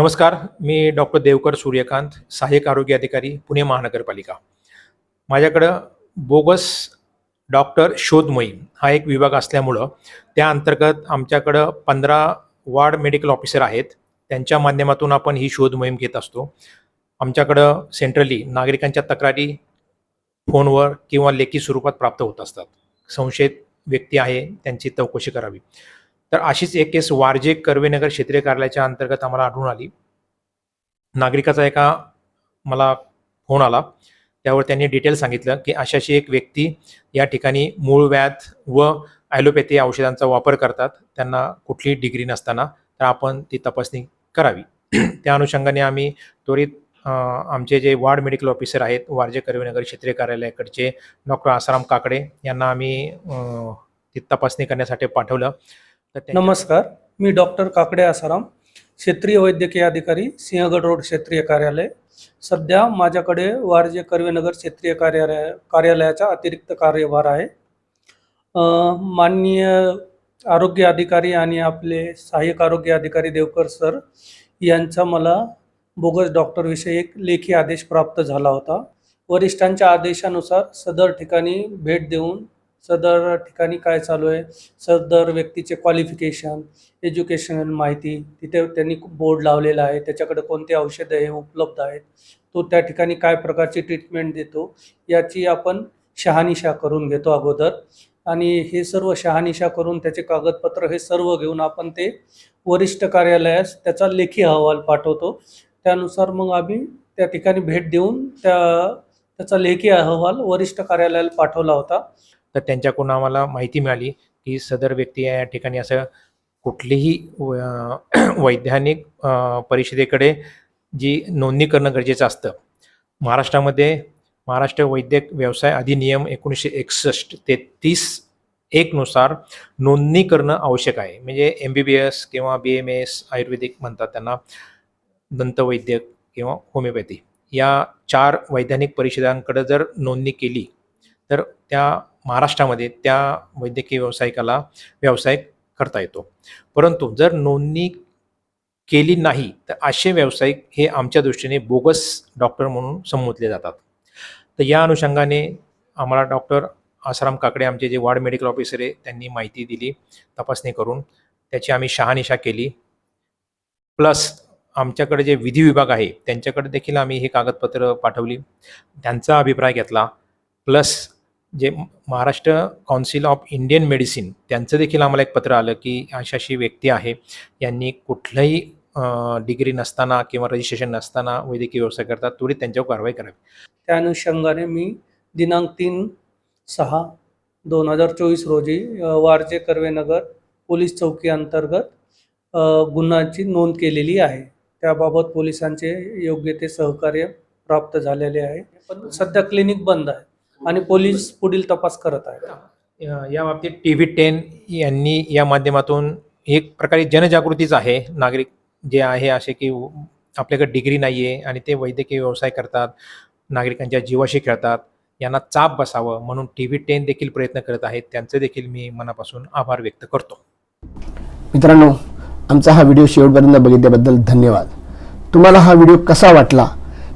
नमस्कार मी डॉक्टर देवकर सूर्यकांत सहाय्यक आरोग्य अधिकारी पुणे महानगरपालिका. माझ्याकडं बोगस डॉक्टर शोध मोहीम हा एक विभाग असल्यामुळं त्या अंतर्गत आमच्याकडं पंधरा वार्ड मेडिकल ऑफिसर आहेत. त्यांच्या माध्यमातून आपण ही शोध मोहीम घेत असतो. आमच्याकडं सेंट्रली नागरिकांच्या तक्रारी फोनवर किंवा लेखी स्वरूपात प्राप्त होत असतात. संशयित व्यक्ती आहे त्यांची चौकशी करावी. तर अशीच एक केस वारजे कर्वेनगर क्षेत्रीय कार्यालयाच्या अंतर्गत आम्हाला आढळून आली. नागरिकाचा एका मला फोन आला. त्यावर त्यांनी डिटेल सांगितलं की अशाशी एक व्यक्ती या ठिकाणी मूळ व्याध व ॲलोपॅथी औषधांचा वापर करतात. त्यांना कुठलीही डिग्री नसताना तर आपण ती तपासणी करावी. त्या अनुषंगाने आम्ही त्वरित आमचे जे वार्ड मेडिकल ऑफिसर आहेत वारजे कर्वेनगर क्षेत्रीय कार्यालयाकडचे डॉक्टर आसाराम काकडे यांना आम्ही ती तपासणी करण्यासाठी पाठवलं. तर नमस्कार मी डॉक्टर काकडे आसाराम क्षेत्रीय वैद्यकीय अधिकारी सिंहगड रोड क्षेत्रीय कार्यालय. सध्या माझ्याकडे वारजे कर्वेनगर क्षेत्रीय कार्यालय कार्यालयाचा अतिरिक्त कार्यभार आहे. माननीय आरोग्य अधिकारी आणि आपले सहाय्यक आरोग्य अधिकारी देवकर सर यांचा मला बोगस डॉक्टरविषयी एक लेखी आदेश प्राप्त झाला होता. वरिष्ठांच्या आदेशानुसार सदर ठिकाणी भेट देऊन सदर ठिकाणी काय चालू आहे? सदर व्यक्तीचे क्वालिफिकेशन एज्युकेशनल माहिती तिथे त्यांनी बोर्ड लावलेला आहे. त्याच्याकडे कोणते औषधं हे उपलब्ध आहेत? तो त्या ठिकाणी काय प्रकारची ट्रीटमेंट देतो? याची आपण शहानिशा करून घेतो अगोदर. आणि हे सर्व शहानिशा करून त्याचे कागदपत्र हे सर्व घेऊन आपण ते वरिष्ठ कार्यालयास त्याचा लेखी अहवाल पाठवतो. त्यानुसार मग आम्ही त्या ठिकाणी भेट देऊन त्या त्याचा लेखी अहवाल वरिष्ठ कार्यालयाला पाठवला होता. तर त्यांच्याकडून आम्हाला माहिती मिळाली की सदर व्यक्ती या ठिकाणी असं कुठलीही वैधानिक परिषदेकडे जी नोंदणी करणं गरजेचं असतं. महाराष्ट्रामध्ये महाराष्ट्र वैद्यक व्यवसाय अधिनियम एकोणीसशे एकसष्ट तेहतीस एकनुसार नोंदणी करणं आवश्यक आहे. म्हणजे एम बी बी एस किंवा बी एम एस आयुर्वेदिक म्हणतात त्यांना दंतवैद्यक किंवा होमिओपॅथी. या चार वैधानिक परिषदांकडे जर नोंदणी केली तर त्या महाराष्ट्रामध्ये त्या वैद्यकीय व्यावसायिकाला व्यवसाय करता येतो. परंतु जर नोंदणी केली नाही तर असे व्यावसायिक हे आमच्या दृष्टीने बोगस डॉक्टर म्हणून संबोधले जातात. तर या अनुषंगाने आम्हाला डॉक्टर आसाराम काकडे आमचे जे वार्ड मेडिकल ऑफिसर आहे त्यांनी माहिती दिली तपासणी करून त्याची आम्ही शहानिशा केली. प्लस आमच्याकडे जे विधी विभाग आहे त्यांच्याकडे देखील आम्ही हे कागदपत्र पाठवली. त्यांचा अभिप्राय घेतला. प्लस जे Maharashtra council of Indian medicine त्यांचं देखील आम्हाला एक पत्र आलं की अशी अशी व्यक्ती आहे. यांनी कुठलंही डिग्री नसताना किंवा रजिस्ट्रेशन नसताना वैद्यकीय व्यवसाय करतात त्वरित त्यांच्यावर कारवाई करावी. त्या अनुषंगाने मी दिनांक तीन सहा दोन हजार चोवीस रोजी वारजे कर्वेनगर पोलीस चौकी अंतर्गत गुन्ह्याची नोंद केलेली आहे. त्याबाबत पोलिसांचे योग्य ते सहकार्य प्राप्त झालेले आहे. पण सध्या क्लिनिक बंद आहे. आणि पोलीस पुढील तपास करत आहेत. या बाबतीत टी व्ही टेन यांनी या माध्यमातून एक प्रकारे जनजागृतीच आहे. नागरिक जे आहे असे की आपल्याकडे डिग्री नाही आहे आणि ते वैद्यकीय व्यवसाय करतात नागरिकांच्या जीवाशी खेळतात यांना चाप बसावं म्हणून टी व्ही टेन देखील प्रयत्न करत आहेत. त्यांचे देखील मी मनापासून आभार व्यक्त करतो. मित्रांनो आमचा हा व्हिडिओ शेवटपर्यंत बघितल्याबद्दल धन्यवाद. तुम्हाला हा व्हिडिओ कसा वाटला?